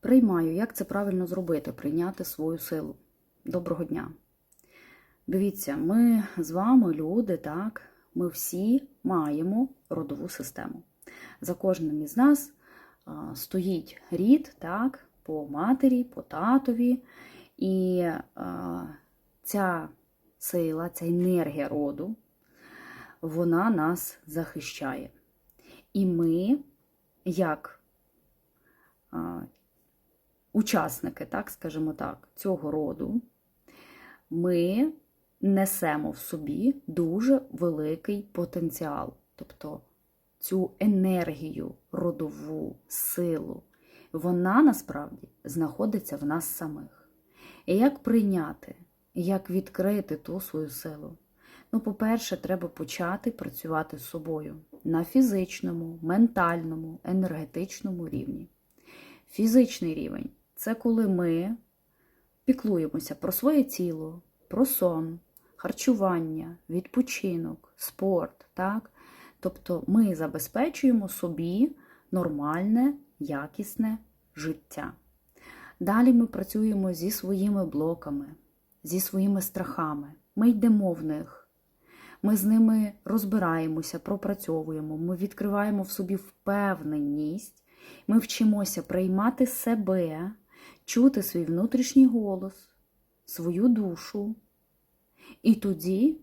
Приймаю, як це правильно зробити, прийняти свою силу. Доброго дня. Дивіться, ми з вами, люди, так, ми всі маємо родову систему. За кожним із нас стоїть рід, так, по матері, по татові. І а, ця сила, ця енергія роду, вона нас захищає. І ми, як учасники, так, скажімо так, цього роду, ми несемо в собі дуже великий потенціал. Тобто цю енергію, родову силу, вона насправді знаходиться в нас самих. І як прийняти, як відкрити ту свою силу? Ну, по-перше, треба почати працювати з собою на фізичному, ментальному, енергетичному рівні. Фізичний рівень це коли ми піклуємося про своє тіло, про сон, харчування, відпочинок, спорт. так? Тобто ми забезпечуємо собі нормальне, якісне життя. Далі ми працюємо зі своїми блоками, зі своїми страхами. Ми йдемо в них. Ми з ними розбираємося, пропрацьовуємо, ми відкриваємо в собі впевненість, ми вчимося приймати себе, чути свій внутрішній голос, свою душу. І тоді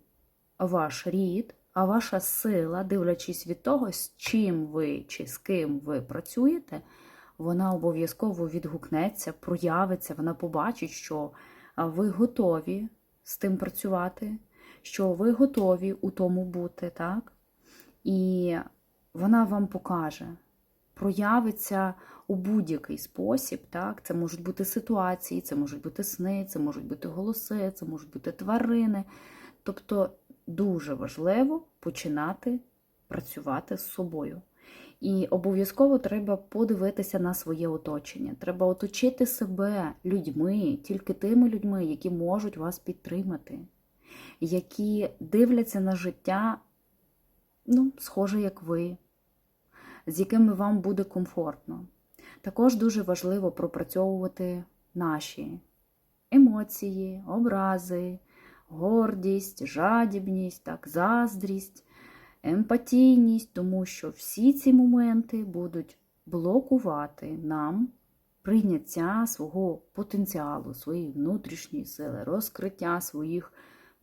ваш рід, а ваша сила, дивлячись від того, з чим ви чи з ким ви працюєте, вона обов'язково відгукнеться, проявиться, вона побачить, що ви готові з тим працювати, що ви готові у тому бути, так? І вона вам покаже, проявиться у будь-який спосіб. Так? Це можуть бути ситуації, це можуть бути сни, це можуть бути голоси, це можуть бути тварини. Тобто дуже важливо починати працювати з собою. І обов'язково треба подивитися на своє оточення. Треба оточити себе людьми, тільки тими людьми, які можуть вас підтримати, які дивляться на життя, ну, схоже, як ви, з якими вам буде комфортно. Також дуже важливо пропрацьовувати наші емоції, образи, гордість, жадібність, так, заздрість, емпатійність, тому що всі ці моменти будуть блокувати нам прийняття свого потенціалу, своєї внутрішньої сили, розкриття своїх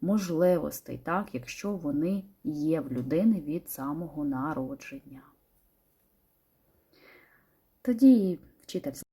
можливостей, так, якщо вони є в людини від самого народження. Тоді вчитель